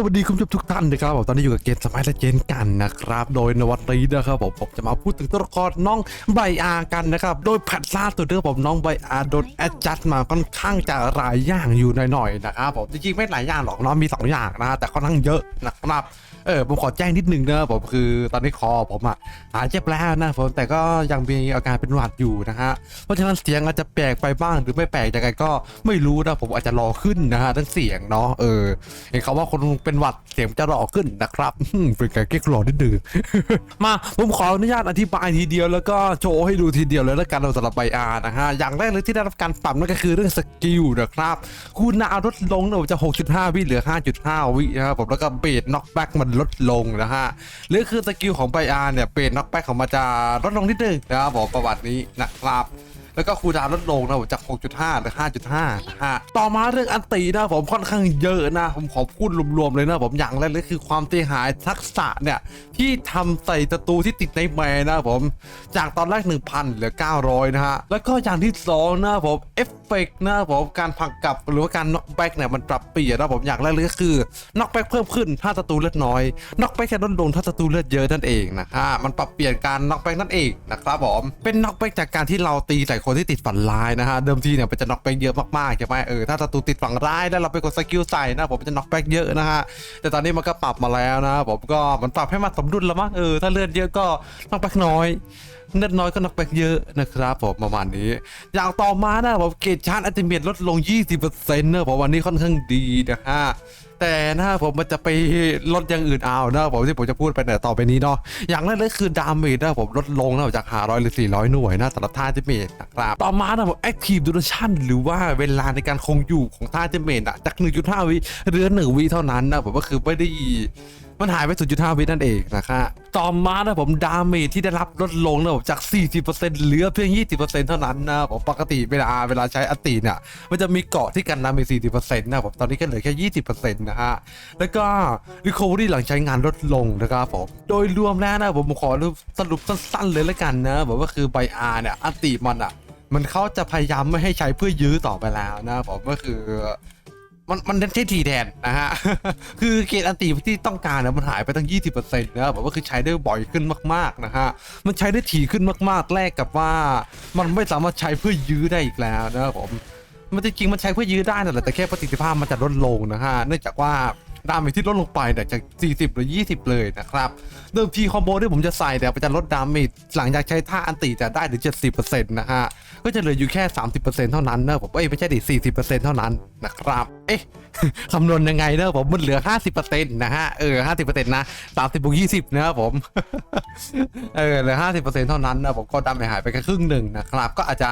สวัสดีคุณผู้ชมทุกท่านนะครับผมตอนนี้อยู่กับเกมสมัยและเจนกันนะครับ โดยนวัตรีนะครับผมผมจะมาพูดถึงตัวละครน้องใบอากันนะครับ โดยแพทล่าตัวเดิมผมน้องใบอาโดนแอดจัดมาค่อนข้างจะหลายอย่างอยู่หน่อยๆนะครับผมจริงๆไม่หลายอย่างหรอกน้องมีสองอย่างนะแต่ค่อนข้างเยอะนะครับเออผมขอแจ้งนิดนึงนะผมคือตอนนี้คอผมอะหายเจ็บแล้วนะผมแต่ก็ยังมีอาการเป็นหวัดอยู่นะฮะเพราะฉะนั้นเสียงอาจจะแปลกไปบ้างหรือไม่แปลกยังไงก็ไม่รู้นะผมอาจจะรอขึ้นนะฮะทั้งเสียงเนาะเออเห็นเขาว่าคนเป็นหวัดเสียงจะรอขึ้นนะครับอืมเป็นการเก๊กรอนิดนึงมาผมขออนุญาตอธิบายทีเดียวแล้วก็โชว์ให้ดูทีเดียวเลยแล้วกันสำหรับไบอาร์นะฮะอย่างแรกเลยที่ได้รับการปรับนั่นก็คือเรื่องสกิลนะครับคุณนาลดลงเนี่ยจะ 6.5 วิเหลือ 5.5 วินะครับผมแล้วก็เบสน็อกแบ็กมันลดลงนะฮะหรือคือสกิลของไบอาร์เนี่ยเป็นนักแป๊กของมันจะลดลงนิดนึงนะครับผมประวัตินี้นะครับ แล้วก็คูลดาวน์ลดลงนะผมจาก 6.5เหรือ5.5นะฮะต่อมาเรื่องอันตีนะผมค่อนข้างเยอะนะ ผมขอพูดรวมๆเลยนะผมอย่างแรกเลยคือความเสียหายทักษะเนี่ย ที่ทำใส่ศัตรูที่ติดในแมนนะผมจากตอนแรก 1,000เหลือ 900 นะฮะ แล้วก็อย่างที่สองนะผมเอฟเฟกนะผมการผักกลับหรือว่าการน็อกแบ็กเนี่ยมันปรับเปลี่ยนนะผมอย่างแรกเลยก็คือน็อกแบ็กเพิ่มขึ้นถ้าศัตรูเลือดน้อยน็อกแบ็กจะลดลงถ้าศัตรูเลือดเยอะนั่นเองนะฮะมันปรับเปลี่ยนการน็อกแบ็กนั่นเองนะครับผมเป็นน็อกแบ็กจากการที่เราตีใส่คนที่ติดฝันร้ายนะฮะเดิมทีเนี่ยมันจะน็อกแบ็กเยอะมากๆใช่ไหมเออถ้าศัตรูติดฝันร้ายแล้วเราไปกดสกิลใส่นะผมจะน็อกแบ็กเยอะนะฮะแต่ตอนนี้มันก็ปรับมาแล้วนะผมก็มันปรับให้มันสมดุลแล้วมั้งเออถ้าเลือดเยอะก็น็อกแบ็กน้อย เลือดน้อยก็น็อกแบกเยอะนะครับผมประมาณนี้ อย่างต่อมานะผมเกจชาร์จอัติเมทลดลง 20%นะผมวันนี้ค่อนข้างดีนะฮะแต่นะผมมันจะไปลดอย่างอื่นเอานะผมที่ผมจะพูดไปแต่ต่อไปนี้เนาะอย่างแรกเลยคือดาเมจนะผมลดลงนะจาก 500 หรือ 400 หน่วยนะสำหรับท่าอัลติเมทนะครับต่อมานะผมแอคทีฟดูรชั่นหรือว่าเวลาในการคงอยู่ของท่าอัลติเมทอะจาก 1.5 วิเหลือ 1 วิเท่านั้นนะผมก็คือไม่ได้ มันหายไป 0.5 วินั่นเองนะครับต่อมานะผมดาเมจที่ได้รับลดลงนะผมจาก 40%เหลือเพียง 20%เท่านั้นนะผมปกติเวลาเวลาใช้อติเนี่ยมันจะมีเกาะที่กันดาเมจ40%นะผมตอนนี้ก็เหลือแค่ 20%นะฮะแล้วก็ recovery หลังใช้งานลดลงนะครับผมโดยรวมแล้วนะผมขอสรุปสั้นๆเลยแล้วกันนะผมก็คือไบอาร์เนี่ยอติมันอะมันเขาจะพยายามไม่ให้ใช้เพื่อยื้อต่อไปแล้วนะผมก็คือ มันมันใช้ทีแทนนะฮะ คือเกรดอันตีที่ต้องการนะมันหายไปตั้ง 20%นะครับแบบว่าคือใช้ได้บ่อยขึ้นมากๆนะฮะ มันใช้ได้ถี่ขึ้นมากๆ แลกกับว่า มันไม่สามารถใช้เพื่อยื้อได้อีกแล้วนะครับผม มันจริงๆมันใช้เพื่อยื้อได้นั่นแหละแต่แค่ประสิทธิภาพมันจะลดลงนะฮะ เนื่องจากว่า ดาเมจที่ลดลงไปเนี่ยจาก 40 หรือ 20 เลยนะครับเดิมทีคอมโบที่ผมจะใส่แต่จะลดดาเมจหลังจากใช้ท่าอันติจะได้ถึง 70%นะฮะก็จะเหลืออยู่แค่ 30%เท่านั้นเนอะผมเอ้ยไม่ใช่ดิ40%เท่านั้นนะครับเอ๊ะคำนวณยังไงเนอะผมมันเหลือ 50%นะฮะเออ 50%นะ30บวก20นะครับผมเออเหลือ 50%เท่านั้นนะผมก็ดาเมจหายไปแค่ครึ่งหนึ่งนะครับก็อาจจะ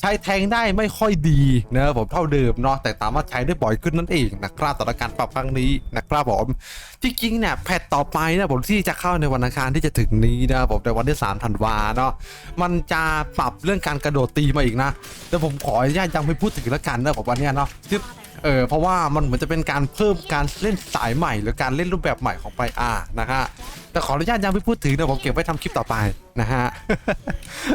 ใช้แทงได้ไม่ค่อยดีนะผมเท่าเดิมเนาะแต่สามารถใช้ได้บ่อยขึ้นนั่นเองนะครับสำหรับการปรับครั้งนี้นะครับผมจริงๆเนี่ยแพทต่อไปนะผมที่จะเข้าในวันอังคารที่จะถึงนี้นะผมในวันที่3ธันวาเนาะมันจะปรับเรื่องการกระโดดตีมาอีกนะแต่ผมขออนุญาตยังไม่พูดถึงแล้วกันนะผมวันเนี้ยเนาะเออเพราะว่ามันเหมือนจะเป็นการเพิ่มการเล่นสายใหม่ หรือการเล่นรูปแบบใหม่ของไปอานะฮะ แต่ขออนุญาตยังไม่พูดถึงนะผมเก็บไว้ทำคลิปต่อไปนะฮะ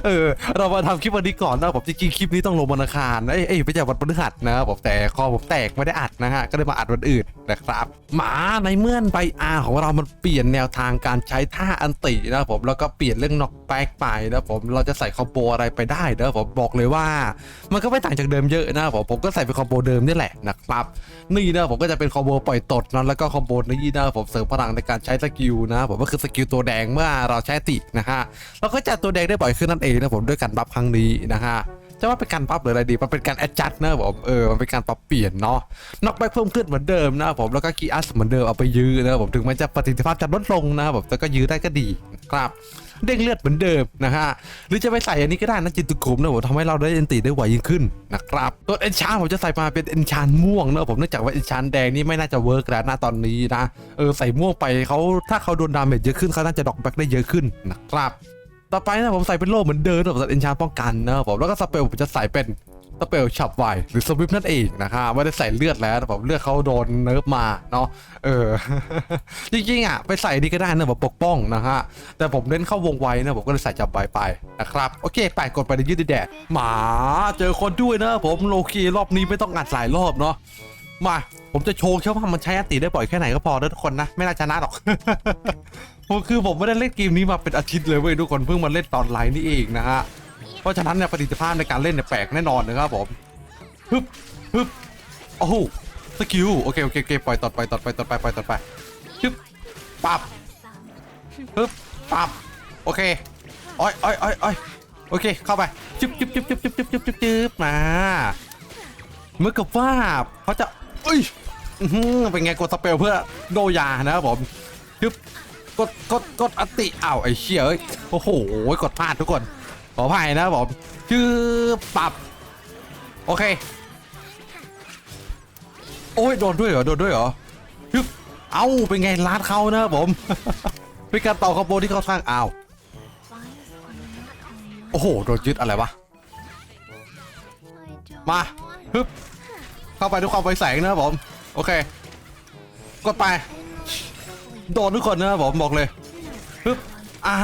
เออเรามาทำคลิปวันนี้ก่อนนะผมจริงๆคลิปนี้ต้องลงวันอังคารเอ้ยเอ้ยไม่ใช่วันพฤหัสนะผมแต่คอผมแตกไม่ได้อัดนะฮะก็เลยมาอัดวันอื่นนะครับหมาในเมื่อนใบอาของเรามันเปลี่ยนแนวทางการใช้ท่าอันตินะผมแล้วก็เปลี่ยนเรื่องน็อกแบ็กไปนะผมเราจะใส่คอมโบอะไรไปได้นะผมบอกเลยว่า มันก็ไม่ต่างจากเดิมเยอะนะผมผมก็ใส่เป็นคอมโบเดิมนี่แหละนะครับนี่นะผมก็จะเป็นคอมโบปล่อยตดนะแล้วก็คอมโบนี้นะผมเสริมพลังในการใช้สกิลนะครับผมก็คือสกิลตัวแดงเมื่อเราใช้ตินะฮะเราก็จะตัวแดงได้บ่อยขึ้นนั่นเองนะผมด้วยการบัฟครั้งนี้นะฮะจะว่าเป็นการปรับหรืออะไรดี มันเป็นการแอดจัดนะผมเออ มันเป็นการปรับเปลี่ยนเนาะน็อกแบ็กเพิ่มขึ้นเหมือนเดิมนะผม แล้วก็กีอัสเหมือนเดิมเอาไปยื้อนะผม ถึงมันจะประสิทธิภาพจะลดลงนะผม แต่ก็ยื้อได้ก็ดีครับ เด้งเลือดเหมือนเดิมนะฮะหรือจะไปใส่อันนี้ก็ได้นะจิตตุกุมนะผมทำให้เราได้เอนตีได้ไวยิ่งขึ้นนะครับตัวเอนชานผมจะใส่มาเป็นเอนชานม่วงนะผมเนื่องจากว่าเอนชานแดงนี่ไม่น่าจะเวิร์กแล้วนะตอนนี้นะเออใส่ม่วงไปเขาถ้าเขาโดนดาเมจเยอะขึ้นเขาน่าจะดอกแบ็กได้เยอะขึ้นนะครับต่อไปนะผมใส่เป็นโล่เหมือนเดิมนะผมใส่เอนชานป้องกันนะผมแล้วก็สเปลผมจะใส่เป็น สเปลฉับไวหรือสวิปนั่นเองนะฮะไม่ได้ใส่เลือดแล้วนะผมเลือดเขาโดนเนิร์ฟมาเนาะเออจริงๆอะไปใส่นี่ก็ได้นะแบบปกป้องนะฮะแต่ผมเน้นเข้าวงไวนะผมก็เลยใส่จับไวไปนะครับโอเคไปกดไปในยืดแดดหมาเจอคนด้วยนะผมโลเครอบนี้ไม่ต้องอัดหลายรอบเนาะมาผมจะโชว์แค่ว่ามันใช้อัติได้บ่อยแค่ไหนก็พอทุกคนนะไม่น่าชนะหรอกผมคือผมไม่ได้เล่นเกมนี้มาเป็นอาทิตย์เลยเว้ยทุกคนเพิ่งมาเล่นตอนไลน์นี่เองนะฮะ ราะฉะนั้นเนี่ยประสิทธิภาพในการเล่นเนี่ยแปลกแน่นอนนะครับผมฮึบฮึบโอ้โหสกิลโอเคโอเคโอเคปล่อยตอดไปตอดไปตอดไปปล่อยตอดไปฮึบปับฮึบปับโอเคอ้อยอ้อยอ้อยอ้อยโอเคเข้าไปจึ๊บจึ๊บจึ๊บจึ๊บจึ๊บจึ๊บจึ๊บจึ๊บจึ๊บมาเมื่อกับว่าเขาจะเอ้ยเป็นไงกดสเปลเพื่อโดยานะครับผมฮึบกดกดกดอตติอ้าวไอ้เชี่ยเอ้ยโอ้โหกดพลาดทุกคน ขออภัยนะบผมชื่อปรับ โอเค โอ้ยโดนด้วยเหรอโดนด้วยเหรอฮึบเอ้าเป็นไงร้านเขานะผมเป็นการต่อคอมโบที่เขาสร้างอ้าวโอ้โหโดนยึดอะไรวะมาฮึบเข้าไปด้วยความไวแสงนะผม โอเค กดไป โดนทุกคนนะผมบอกเลยฮึบอ่า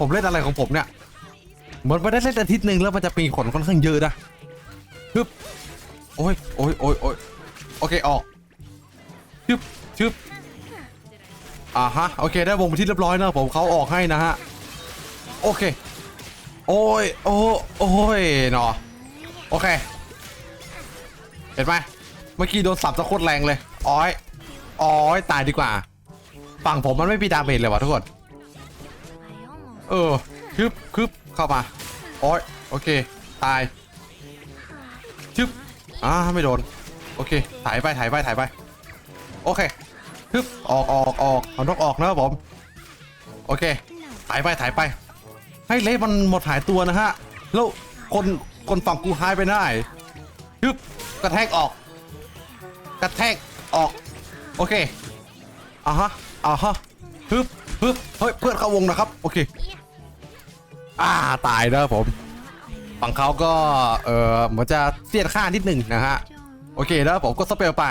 ผมเล่นอะไรของผมเนี่ย มือนไม่ได้เล่นอาทิตย์หนึ่งแล้วมันจะมีขนค่อนข้างเยอะนะฮึบโอ้ยโอ้ยโอ้ยโอ้ยโอเคออกฮึบฮึบอ่าฮะโอเคได้วงไปที่เรียบร้อยนะผมเขาออกให้นะฮะโอเค โอ้ยโอ้โอ้ยเนาะโอเค เห็นไหมเมื่อกี้โดนสับสะโคตรแรงเลยอ้อยอ้อยตายดีกว่า ฝั่งผมมันไม่มีดาเมจเลยวะทุกคนเออคึบคึบ เข้ามาโอ้ยโอเค ตายชึบอ่าไม่โดน โอเค ถ่ายไป ถ่ายไป ถ่ายไป โอเคคึบออกออกออกเอานกออกนะครับผม โอเค ถ่ายไป ถ่ายไป ให้เละมันหมดหายตัวนะฮะ แล้วคน คนฝั่งกูหายไปได้ชึบกระแทกออก กระแทกออก โอเคอ่าฮะอ่าฮะฮึบฮึบเฮ้ย เพื่อนเข้าวงนะครับ โอเค อ่าตายนะครับผม ฝั่งเขาก็เออเหมือนจะเสียดค่านิดหนึ่งนะฮะโอเคแล้วผมก็สเปลไป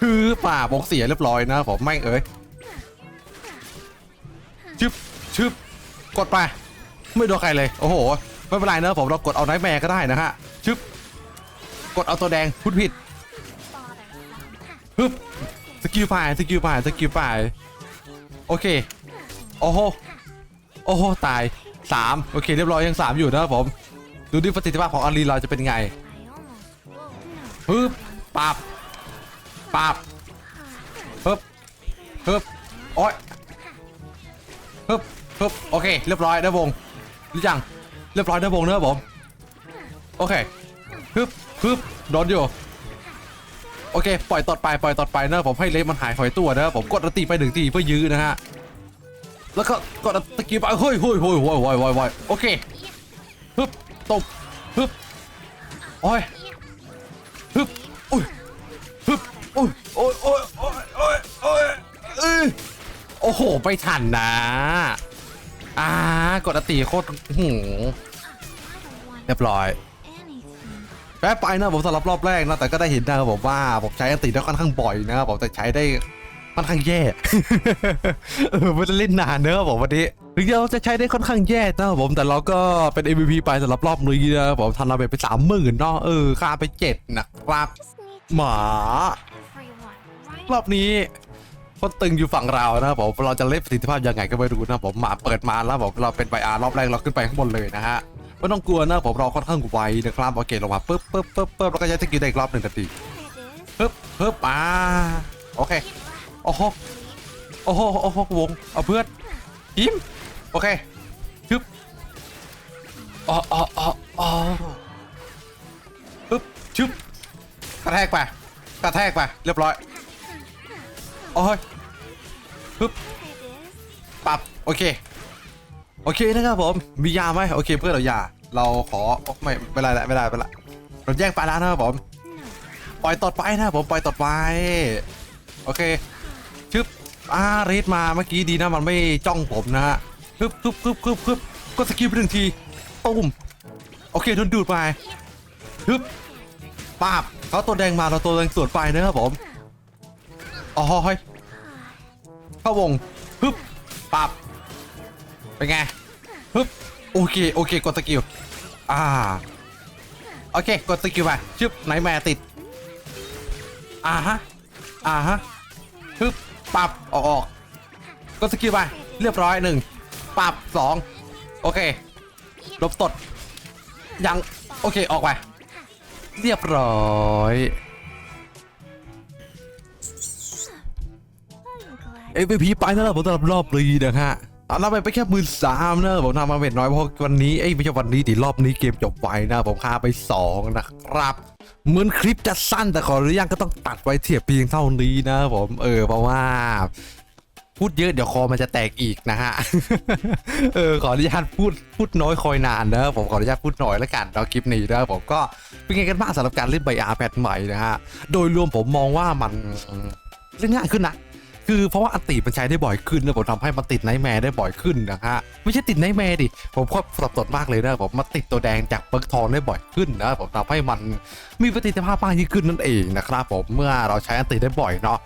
คือป่าวงเสียเรียบร้อยนะครับผมไม่งเอ้ยชึบชึบกดไป ไม่โดนใครเลยโอ้โหไม่เป็นไรนะผมเรากดเอาไนท์แมร์ก็ได้นะฮะชึบกดเอาตัวแดงพูดผิดฮึบสกิลไปสกิลไปสกิลไปโอเคโอ้โหโอ้โหตาย สามโอเค เรียบร้อยยังสามอยู่นะครับผม ดูดิประสิทธิภาพของอารีเราจะเป็นไงฮึบปับปับฮึบฮึบโอ้ยฮึบฮึบโอเค เรียบร้อยได้วงหรือยังเรียบร้อยได้วงนะครับผมโอเคฮึบฮึบโดนอยู่โอเค ปล่อยตอดไป ปล่อยตอดไปนะครับผมให้เลฟมันหายถอยตัวนะครับผมกดอันตีไปหนึ่งทีเพื่อยื้อนะฮะ แล้วก็กดตะกี้ไปเฮ้ยเฮ้ยเฮ้ยเฮ้ยเฮ้ยเฮ้ยโอเคฮึบตบฮึบโอ้ยฮึบอุ้ยฮึบอุ้ยโอ้ยโอ้ยโอ้ยโอ้ยโอ้ยเอ้ยโอ้โหไปทันนะอ่ากดตีโคตรหืมเรียบร้อยแป๊บไปนะผมสำหรับรอบแรกนะแต่ก็ได้เห็นนะครับผมว่าผมใช้อตีได้ค่อนข้างบ่อยนะครับผมแต่ใช้ได้ ค่อนข้างแย่ เออไม่ได้เล่นนานเนอะผมวันนี้ถึงเราจะใช้ได้ค่อนข้างแย่นะครับผมแต่เราก็เป็น MVP ไปสำหรับรอบนี้นะครับผมทำเราไปไปสามหมื่นเนาะเออค่าไปเจ็ดนะครับหมารอบนี้คนตึงอยู่ฝั่งเรานะครับผมเราจะเล่นประสิทธิภาพยังไงก็ไม่รู้นะครับผมหมาเปิดมาแล้วผมเราเป็นไบอาร์รอบแรกเราขึ้นไปข้างบนเลยนะฮะไม่ต้องกลัวนะผมเราค่อนข้างไวนะครับโอเคลงมาปึ๊บปึ๊บปึ๊บปึ๊บแล้วก็ใช้สกิลได้อีกรอบหนึ่งนาทีปึ๊บปึ๊บอ่าโอเค โอ้โหโอ้โหโอ้โหวงเอาเพื่อนยิ้มโอเคชึบอ๋ออ๋ออ๋ออ๋อปึ๊บชึบกระแทกไปกระแทกไปเรียบร้อยโอ้ยปึ๊บปรับโอเคโอเคนะครับผมมียาไหมโอเคเพื่อนเรายาเราขอไม่ไม่เป็นไรละไม่ได้ไม่เป็นไรเราแย่งไปแล้วนะครับผมปล่อยตดไปนะครับผมปล่อยตดไปโอเค อ่ารีดมาเมื่อกี้ดีนะมันไม่จ้องผมนะฮะฮึบฮึบฮึบฮึบฮึบก็สกิลไปหนึ่งทีตุ้มโอเคโดนดูดไปฮึบปาบเขาตัวแดงมาเราตัวแดงสวนไปนะครับผมอ๋อเฮ้ยเข้าวงฮึบปาบเป็นไงฮึบโอเคโอเคกดสกิลอ่าโอเคกดสกิลไปชึบไหนแม่ติดอ่าฮะอ่าฮะฮึบ ปับออกออกก็สกิลไปเรียบร้อยหนึ่งปับสองโอเคลบตดยังโอเคออกไปเรียบร้อย MVP ไปนะครับผมสำหรับรอบนี้นะฮะ ตอนนั้นไปไปแค่หมื่นสามนะผมทำมาเบ็ดน้อยเพราะวันนี้เอ้ไม่ใช่วันนี้ดิรอบนี้เกมจบไวนะ ผมฆ่าไปสองนะครับ เหมือนคลิปจะสั้นแต่ขออนุญาตก็ต้องตัดไว้เทียบเพียงเท่านี้นะผมเออเพราะว่า พูดเยอะเดี๋ยวคอมันจะแตกอีกนะฮะเออขออนุญาตพูดพูดน้อยคอยนานนะผมขออนุญาตพูดน้อยแล้วกันเราคลิปนี้นะผมก็เป็นไงกันบ้างสำหรับการเล่นใบอาร์แพทใหม่นะฮะโดยรวมผมมองว่ามันเล่นง่ายขึ้นนะ คือเพราะว่าอันติมันใช้ได้บ่อยขึ้นนะผมทำให้มันติดไนท์แมร์ได้บ่อยขึ้นนะฮะไม่ใช่ติดไนท์แมร์ดิผมก็สับสนมากเลยนะผมมาติดตัวแดงจากเบิร์กทองได้บ่อยขึ้นนะผมทำให้มันมีประสิทธิภาพมากยิ่งขึ้นนั่นเองนะครับผมเมื่อเราใช้อันติได้บ่อยเนาะ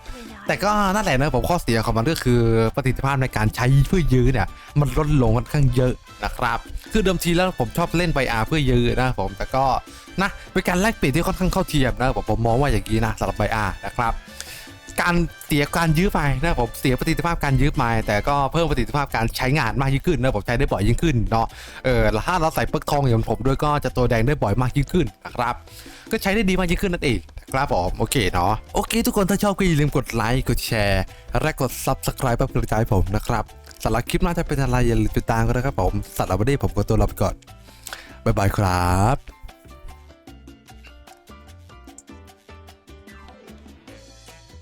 แต่ก็นั่นแหละนะผมข้อเสียของมันก็คือประสิทธิภาพในการใช้เพื่อยื้อเนี่ยมันลดลงค่อนข้างเยอะนะครับคือเดิมทีแล้วผมชอบเล่นไบอาเพื่อยื้อนะผมแต่ก็นะเป็นการแลกเปลี่ยนที่ค่อนข้างเข้าเทียมนะผมผมมองว่าอย่างนี้นะสำหรับไบอานะครับ การเสียการยื้อไปนะผมเสียประสิทธิภาพการยื้อไปแต่ก็เพิ่มประสิทธิภาพการใช้งานมากยิ่งขึ้นนะผมใช้ได้บ่อยยิ่งขึ้นเนาะเออถ้าเราใส่เปลือกทองอย่างผมด้วยก็จะตัวแดงได้บ่อยมากยิ่งขึ้นนะครับก็ใช้ได้ดีมากยิ่งขึ้นนั่นเองนะครับผมโอเคเนาะโอเค ทุกคนถ้าชอบก็อย่าลืมกดไลค์กดแชร์และกด Subscribe เพื่เป็นกำลังใจผมนะครับสำหรับคลิปหน้าจะเป็นอะไรอย่าลืมติดตามกันนะครับผมสัตว์วันนี้ผมก็ตัวลาไปก่อนบ๊ายบายครับ